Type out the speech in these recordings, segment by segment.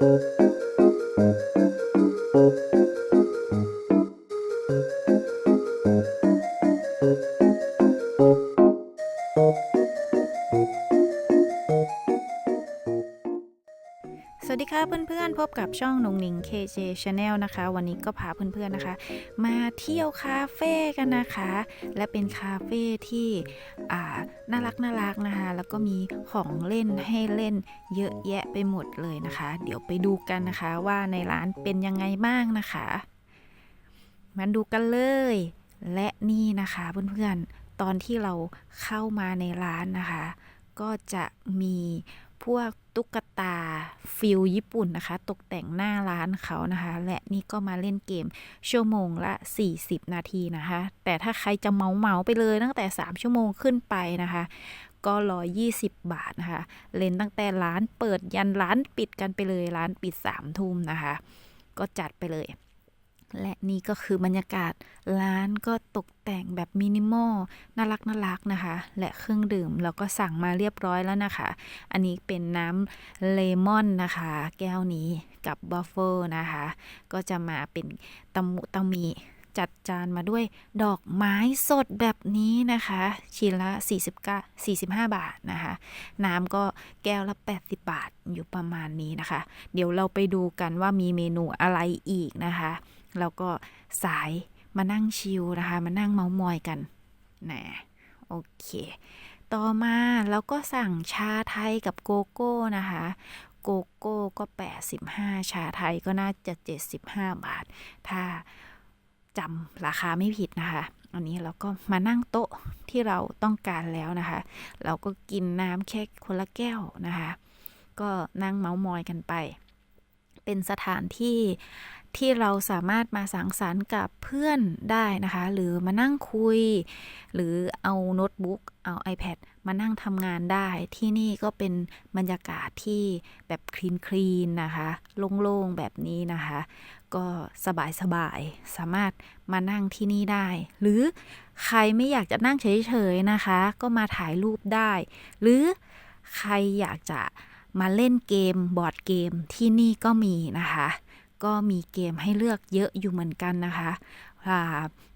Thank you. สวัสดีค่ะเพื่อนๆ พบกับช่องนงหนิง KJ Channel นะคะ วันนี้ก็พาเพื่อนๆนะคะ มาเที่ยวคาเฟ่กันนะคะ และเป็นคาเฟ่ที่น่ารักน่ารักนะคะ แล้วก็มีของเล่นให้เล่นเยอะแยะไปหมดเลยนะคะ เดี๋ยวไปดูกันนะคะว่าในร้านเป็นยังไงบ้างนะคะมาดูกันเลย และนี่นะคะเพื่อนๆตอนที่เราเข้ามาในร้านนะคะ ก็จะมี พวกตุ๊กตาฟิลญี่ปุ่นนะคะ ตกแต่งหน้าร้านเขานะคะ และนี่ก็มาเล่นเกมชั่วโมงละ 40 นาทีนะคะ แต่ถ้าใครจะเมาเมาๆไปเลยตั้งแต่ 3 ชั่วโมงขึ้นไปนะคะ ก็120บาทนะคะ เล่นตั้งแต่ร้านเปิดยันร้านปิดกันไปเลย ร้านปิด3ทุ่มนะคะ ก็จัดไปเลย และนี่ก็คือบรรยากาศร้านก็ตกแต่งแบบมินิมอลน่ารักน่ารักนะคะ และเครื่องดื่มเราก็สั่งมาเรียบร้อยแล้วนะคะ อันนี้เป็นน้ำเลมอนนะคะ แก้วนี้กับบัฟเฟิลนะคะ ก็จะมาเป็นตะมุตะมีจัดจานมาด้วยดอกไม้สดแบบนี้นะคะ ชิ้นละ 49 45 บาทนะคะ น้ำก็แก้วละ 80 บาทอยู่ประมาณนี้นะคะ เดี๋ยวเราไปดูกันว่ามีเมนูอะไรอีกนะคะ แล้วก็สายมานั่งชิลนะคะ มานั่งเมามอยกันนะโอเค ต่อมาเราก็สั่งชาไทยกับโกโก้นะคะโกโก้ก็ 85 ชาไทยก็น่าจะ 75 บาท ถ้าจำราคาไม่ผิดนะคะ อันนี้เราก็มานั่งโต๊ะที่เราต้องการแล้วนะคะ เราก็กินน้ำแค่คนละแก้วนะคะ ก็นั่งเมาส์มอยกันไป เป็นสถานที่ที่เราสามารถมาสังสรรค์กับเพื่อนได้นะคะ หรือมานั่งคุย หรือเอาโน้ตบุ๊กเอา iPad มานั่งทำงานได้ ที่นี่ก็เป็นบรรยากาศที่แบบคลีนคลีนนะคะ โล่งๆ แบบนี้นะคะ ก็สบายๆสามารถมานั่งที่นี่ได้ หรือใครไม่อยากจะนั่งเฉยๆนะคะ ก็มาถ่ายรูปได้ หรือใครอยากจะ มาเล่นเกมบอร์ดเกมที่นี่ก็มีนะคะ ก็มีเกมให้เลือกเยอะอยู่เหมือนกันนะคะ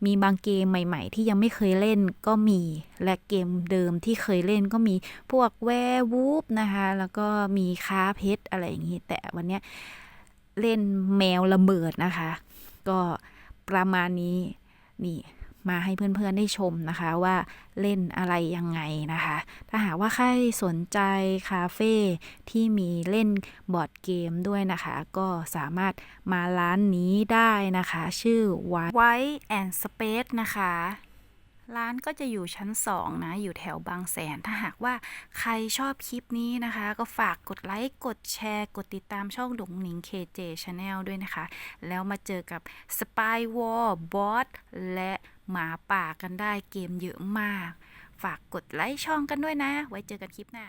มีบางเกมใหม่ๆ ที่ยังไม่เคยเล่นก็มี และเกมเดิมที่เคยเล่นก็มีพวกแวร์วูฟนะคะ แล้วก็มีค้าเพชรอะไรอย่างนี้ แต่วันนี้เล่นแมวระเบิดนะคะ ก็ประมาณนี้นี่ มาให้เพื่อนๆได้ชมนะคะว่าเล่นอะไรยังไงนะคะ ถ้าหากว่าใครสนใจคาเฟ่ที่มีเล่นบอร์ดเกมด้วยนะคะ ก็สามารถมาร้านนี้ได้นะคะ ชื่อ White and Space นะคะร้านก็จะอยู่ชั้น 2 นะ อยู่แถวบางแสน ถ้าหากว่าใครชอบคลิปนี้นะคะ ก็ฝากกดไลค์ กดแชร์ กดติดตามช่องดงหนิง KJ Channel ด้วยนะคะ แล้วมาเจอกับ Spy War Bot และ หมาป่ากันได้เกมเยอะมาก ฝากกดไลค์ช่องกันด้วยนะ ไว้เจอกันคลิปหน้า